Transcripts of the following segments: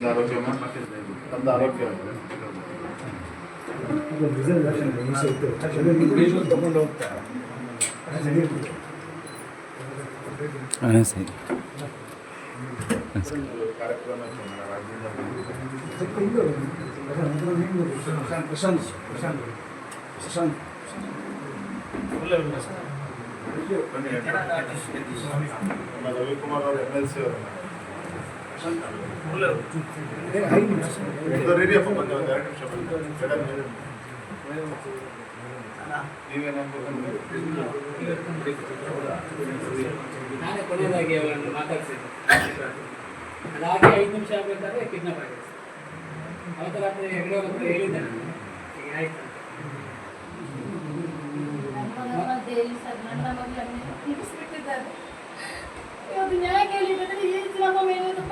ಆರೋಗ್ಯ ನಮ್ದು ಆರೋಗ್ಯ ತಗೊಂಡು ಹೋಗ್ತಾರೆ ಹಾಂ ಸರಿ ಕಾರ್ಯಕ್ರಮ ರಾಜ್ಯದಿಂದ ಬಂದಿದೆ. ಪ್ರಶಾಂತ್ ಪ್ರಶಾಂತ್ ಪ್ರಶಾಂತ್ ನಮ್ಮ ರವಿಕುಮಾರ್ ಅವರು ಎಮ್ ಎಲ್ ಸಿ ಅವರು ನಾನೇ ಕೊನೆಯದಾಗಿ ಅವರನ್ನು ಮಾತಾಡ್ಸಿದ್ದೆ ಅದಾಗಿ ಐದು ನಿಮಿಷ ಆಗಬೇಕಾದ್ರೆ ಕಿಡ್ನಾಪ್ ಆಗಿದೆ. ಅವತ್ತು ರಾತ್ರಿ ಹೆಗಡೆ ಹತ್ರ ಹೇಳಿದ್ದೆ ಈಗ ಆಯ್ತು. ದೇವಿ ಸರ್ ನನ್ನ ಮಗಳನ್ನು ಹಿಡಿಸ್ಬಿಟ್ಟಿದ್ದಾರೆ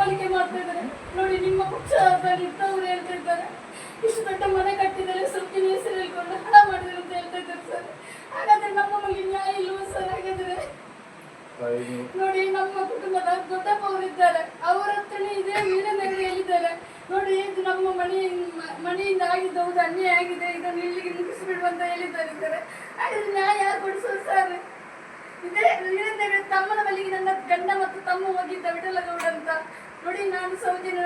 ದಬ್ಬಾಳಿಕೆ ಮಾಡ್ತಾ ಇದ್ದಾರೆ. ನೋಡಿ, ನಿಮ್ಮ ಪಕ್ಷದಲ್ಲಿ ಇದ್ದವರು ಹೇಳ್ತಾ ಇದ್ದಾರೆ. ಇಷ್ಟು ದೊಡ್ಡ ಮನೆ ಕಟ್ಟಿದ್ದಾರೆ ಸುತ್ತಿನ ಹೆಸರು ಹೇಳ್ಕೊಂಡು ಹಣ ಮಾಡಿದ್ರು ಅಂತ ಹೇಳ್ತಾ ಇದ್ದಾರೆ ಸರ್. ಹಾಗಾದ್ರೆ ನಮ್ಮ ಮಗಳಿಗೆ ನ್ಯಾಯ ಇಲ್ವ ಸರ್? ಹಾಗಾದ್ರೆ? ನೋಡಿ, ನಮ್ಮ ಕುಟುಂಬದ ದೊಡ್ಡಪ್ಪ ಅವರಿದ್ದಾರೆ ಅವರ ಹತ್ರನೇ ಇದೇ ವೀರನಗರ ಹೇಳಿದ್ದಾರೆ. ನೋಡಿ, ಇದು ನಮ್ಮ ಮನೆಯ ಮನೆಯಿಂದ ಆಗಿದ್ದು ಹೌದು, ಅನ್ಯಾಯ ಆಗಿದೆ. ಇದನ್ನು ಇಲ್ಲಿಗೆ ಮುಗಿಸ್ಬಿಡು ಅಂತ ಹೇಳಿದ್ದಾರೆ ಸರ್. ಹಾಗಾದ್ರೆ ನ್ಯಾಯ ಯಾರು ಸರ್? ಇದೇ ವೀರನಗರ ತಮ್ಮನ ಬಳಿಗೆ ನನ್ನ ಗಂಡ ಮತ್ತು ತಮ್ಮ ಹೋಗಿದ್ದ ವಿಠಲಗೌಡ ನೋಡಿ, ನಾನು ಸೌದಿನ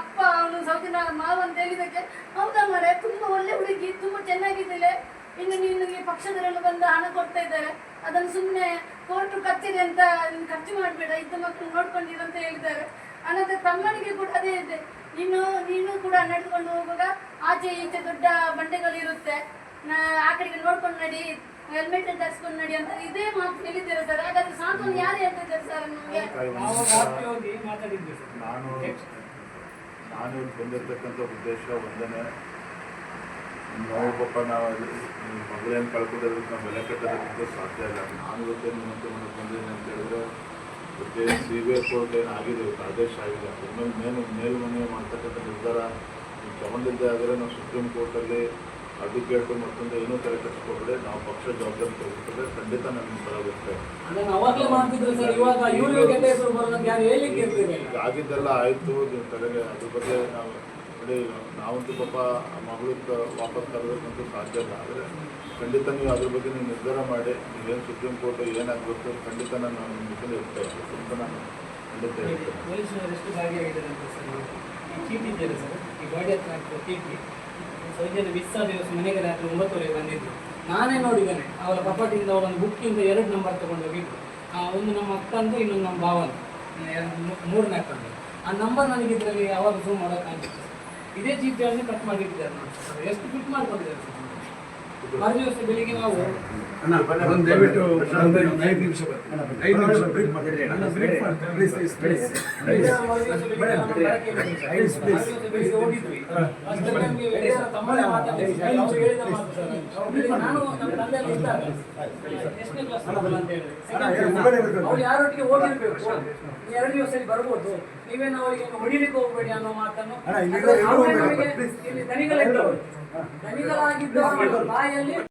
ಅಪ್ಪ, ಅವನು ಸೌದಿನ ಮಾವ ಅಂತ ಹೇಳಿದಕ್ಕೆ ಹೌದಾ ಮರೆ, ತುಂಬಾ ಒಳ್ಳೆ ಹುಡುಗಿ, ತುಂಬಾ ಚೆನ್ನಾಗಿದ್ದಾಳೆ. ಇನ್ನು ನಿನಗೆ ಪಕ್ಷದವರೆಲ್ಲ ಬಂದು ಹಣ ಕೊಡ್ತಾ ಇದ್ದಾರೆ. ಅದನ್ನು ಸುಮ್ಮನೆ ಕೋರ್ಟು ಕತ್ತಿದೆ ಅಂತ ನೀನು ಖರ್ಚು ಮಾಡಬೇಡ, ಇದ್ದ ಮಕ್ಕಳು ನೋಡ್ಕೊಂಡಿರು ಅಂತ ಹೇಳಿದ್ದಾರೆ. ಅನಂತರ ತಮ್ಮನಿಗೆ ಕೂಡ ಅದೇ ಇದೆ. ನೀನು ನೀನು ಕೂಡ ನಡೆದುಕೊಂಡು ಹೋಗುವಾಗ ಆಚೆ ಈಚೆ ದೊಡ್ಡ ಬಂಡೆಗಳು ಇರುತ್ತೆ. ಆ ಕಡೆಗೆ ನೋಡ್ಕೊಂಡು ನಡಿ ಹೆಲ್ಮೆಟ್ ಧರಿಸ್ಕೊಂಡು ನಡಿ ಅಂತ ಇದೇ ಮಾತು ಹೇಳಿದ್ದೀರಾ ಸರ್. ನಾನು ನಾನು ಬಂದಿರತಕ್ಕಂಥ ಉದ್ದೇಶ ಒಂದನೇ ನೋವು ಪಾಪ ನಾವು ಮಗಳೇನು ಕಳ್ಕೊಂಡಿರೋದಕ್ಕೆ ನಾವು ಬೆಲೆ ಕಟ್ಟೋದಕ್ಕೆ ಸಾಧ್ಯ ಇಲ್ಲ. ನಾನು ಇವತ್ತೇನು ವಿನಂತಿ ಮಾಡಕ್ಕೆ ಬಂದಿದ್ದೀನಿ ಅಂತ ಹೇಳಿದ್ರೆ ಇವತ್ತೇ ಸಿ ಬಿ ಐ ಕೋರ್ಟ್ ಏನು ಆಗಿದೆ ಇವತ್ತು ಆದೇಶ ಆಗಿದೆ. ಅದ್ರ ಮೇಲೆ ಮೇಲ್ಮನವಿ ಮಾಡ್ತಕ್ಕಂಥ ನಿರ್ಧಾರ ನೀವು ತಗೊಂಡಿದ್ದೆ ಆದರೆ ನಾವು ಸುಪ್ರೀಂ ಕೋರ್ಟಲ್ಲಿ ಅಡ್ವೊಕೇಟು ಮತ್ತೊಂದು ಏನೂ ತಲೆ ಕೆಡಿಸ್ಕೊಬೇಡಿ ನಾವು ಪಕ್ಷ ಜವಾಬ್ದಾರಿ ತೆಗೆದುಕೊಂಡ್ರೆ ಖಂಡಿತ ಬರ್ತೇವೆ ಇರ್ತಿರಲಿಲ್ಲ ಈಗ ಆಗಿದ್ದೆಲ್ಲ ಆಯಿತು ನೀವು ತಲೆಗೆ ಅದ್ರ ಬಗ್ಗೆ ನಾವು ನೋಡಿ ನಾವಂತೂ ಪಾಪ ಮಗಳು ವಾಪಸ್ ತರಬೇಕಂತೂ ಸಾಧ್ಯ ಇಲ್ಲ ಆದರೆ ಖಂಡಿತ ನೀವು ಅದ್ರ ಬಗ್ಗೆ ನೀವು ನಿರ್ಧಾರ ಮಾಡಿ ನೀವೇನು ಸುಪ್ರೀಂ ಕೋರ್ಟ್ ಏನಾಗಬೇಕು ಖಂಡಿತ ನಾನು ನಿಮ್ಮ ಜೊತೆ ಇರ್ತೇವೆ ಅಂತ ನಾನು ಖಂಡಿತ ಹೇಳ್ತೇನೆ ಚೀಟಿ ಇದೆಯಲ್ಲ ಸರ್? ಈ ಗಾಡಿ ಹತ್ರ ಹಾಕಿರೋ ಚೀಟಿ ಸೌಜನ್ಯ ಮಿಸ್ ಆದ ದಿವಸ ಮನೆಗೆ ರಾತ್ರಿ ಒಂಬತ್ತುವರೆಗೆ ಬಂದಿದ್ದು ನಾನೇ ನೋಡಿದ್ದೇನೆ. ಅವರ ಕಪಾಟಿಂದ ಅವರೊಂದು ಬುಕ್ಕಿಂದ ಎರಡು ನಂಬರ್ ತಗೊಂಡು ಹೋಗಿದ್ದು ಆ, ಒಂದು ನಮ್ಮ ಅಕ್ಕಂದು ಇನ್ನೊಂದು ನಮ್ಮ ಭಾವನ ಮೂರನೇ ಅಕ್ಕಂದು ಆ ನಂಬರ್ ನನಗೆ ಇದರಲ್ಲಿ ಯಾವಾಗ ಝೂಮ್ ಮಾಡೋಕ್ಕಾಗಿತ್ತು ಇದೇ ಚೀಟಿಯನ್ನು ಕಟ್ ಮಾಡಿಟ್ಟಿದ್ದಾರೆ ನೋಡಿ ಸರ್. ಎಷ್ಟು ಫಿಟ್ ಮಾಡ್ಕೊಂಡಿದ್ದಾರೆ ಸರ್? ಬೆಳಿಗ್ಗೆ ನಾವು ದಯವಿಟ್ಟು ಐದು ನಿಮಿಷ ಐದು ನಿಮಿಷ ಬ್ರೇಕ್ ಅವ್ರು ಯಾರೊಟ್ಟಿಗೆ ಹೋಗಿರ್ಬೇಕು? ಎರಡು ದಿವಸ ಬರ್ಬೋದು. ನೀವೇನು ಅವರಿಗೆ ಹೊಡಿಲಿಕ್ಕೆ ಹೋಗ್ಬೇಡಿ ಅನ್ನೋ ಮಾತನ್ನು. ಅಣ್ಣ, ಇಲ್ಲಿ ಎಲ್ಲರೂ ಅವರೇ